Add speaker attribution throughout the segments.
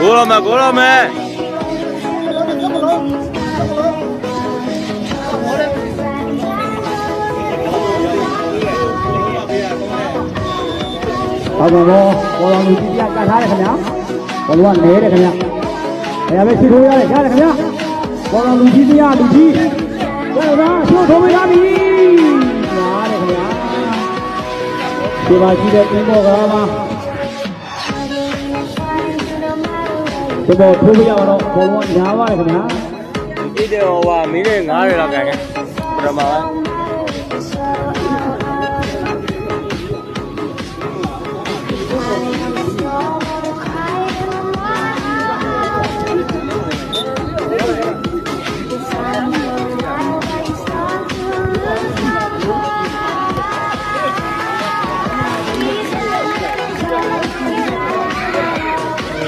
Speaker 1: ကိုရမယ်ကိုရမယ်
Speaker 2: ဟုတ်ကဲ့ဘောဘောလုံးလူကြီးပြကတ်ထားတယ်ခင်ဗျာဘောလုံးကနေတယ်ခင်ဗျာအဲဒါပဲချီထိုးရတယ်ရတယ်ခင်ဗျာဘောလုံးလူကြီးတရားလူကြီးဘယ်လိုလဲချိုးထိုးပေးရပြီ ဒီမှာရှိတဲ့တင်းဘောကမှာဒီဘောထိုးပေးရတော့ဘောလုံးညားပါတယ်ခင်ဗျာ
Speaker 1: ဒီတဲ့ဟောပါမင်းနဲ့900လောက်ကန်ခဲ့ပထမ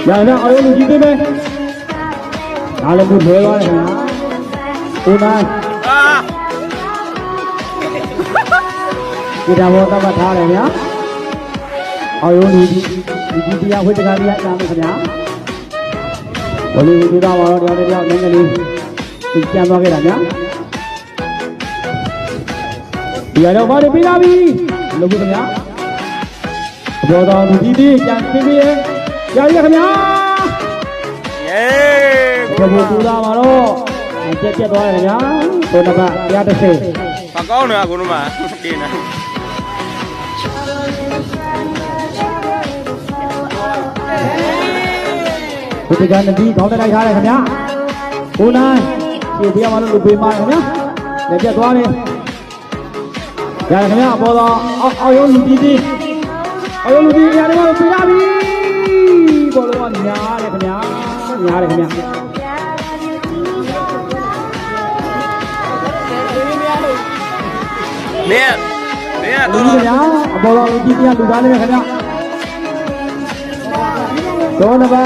Speaker 1: ပိုင်း
Speaker 2: ညာတော့အရုံးလူကြီးပေးမယ်ဒါလည်းကိုလွဲသွားတယ်ခင်ဗျာဦးနိုင်
Speaker 1: အာ
Speaker 2: ဒီတော်ဘောကပ်ထားတယ်ဗျာအရုံးလူကြီးလူကြီးတရားဝိတ္တကာတရားနာမယ်ခင်ဗျာဘလီဝီဒီသားမှာတော့တရားတရားနည်းနည်းလေးသူကြံသွားခဲ့တာဗျာဒီရတော့ဘာတွေပြီးလာပြီလုပ်ပြီခင်ဗျာဘောတော်လူကြီးကြီးကြံပြင်းပြင်း ရရခင်ဗျာ
Speaker 1: ယေ
Speaker 2: ဘယ်လိုတူလာမှာတော့ပြက်ပြက်သွားတယ်ခင်ဗျာဘုန်းတော်ကတရားတစ်စိ
Speaker 1: မကောင်းနေတာကိုတို့မှာတင်းနေ
Speaker 2: ဘုဒ္ဓဂန်နဒီခေါင်းတက်လိုက်ထားတယ်ခင်ဗျာဘုန်းနိုင်ပြေပြရမှာလို့လူပေးမှာခင်ဗျာလက်ပြက်သွားတယ်ရတယ်ခင်ဗျာအပေါ်တော့အောက်အောက်ရုံးလူကြီးကြီးအောက်ရုံးလူကြီးရတယ်ကတော့ပြရပြီ ဘောလုံးကညားတယ်ခင်ဗျာညားတယ်ခင်ဗျာ
Speaker 1: မင်းမင်း
Speaker 2: လူ
Speaker 1: ကတော့
Speaker 2: ကြီးခင်ဗျာအပေါ်တော့လူကြီးကြီးလူသားလေးခင်ဗျာဒေါ်နဘာ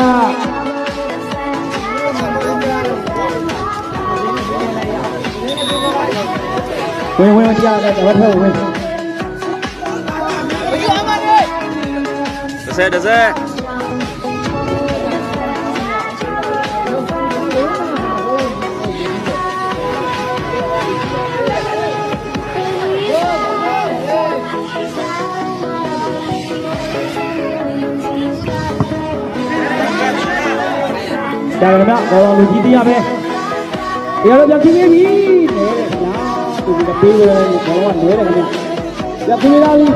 Speaker 2: ဝင်ဝင်ကြားတယ်ဘာထွက်ဝင်
Speaker 1: တစ်ဆယ်တစ်ဆယ်
Speaker 2: ဒါကလည်းဘောလုံးလူကြီးတရားပဲတရားတော့ပြန်ပြင်းပြီနဲတယ်ခင်ဗျာသူကပေးတယ်ဘောလုံးကနဲတယ်ခင်ဗျာပြန်ပြင်းလာပြီ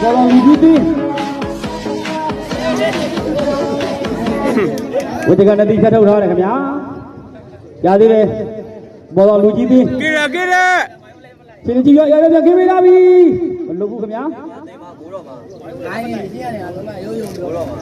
Speaker 2: ဘောလုံးလူကြီးတင်းဝိတ္တကနတိဆက်ထုတ်ထားတယ်ခင်ဗျာရသေးတယ်ဘောလုံးလူကြီးတင်း
Speaker 1: ကိရကိရ
Speaker 2: ရှင်ကြီးရရရပြန်ပြင်းလာပြီမလုပ်ဘူးခင်ဗျာ နိုင်နေပြရတယ်အလုံးကရိုးရိုးပြောတော့ပါ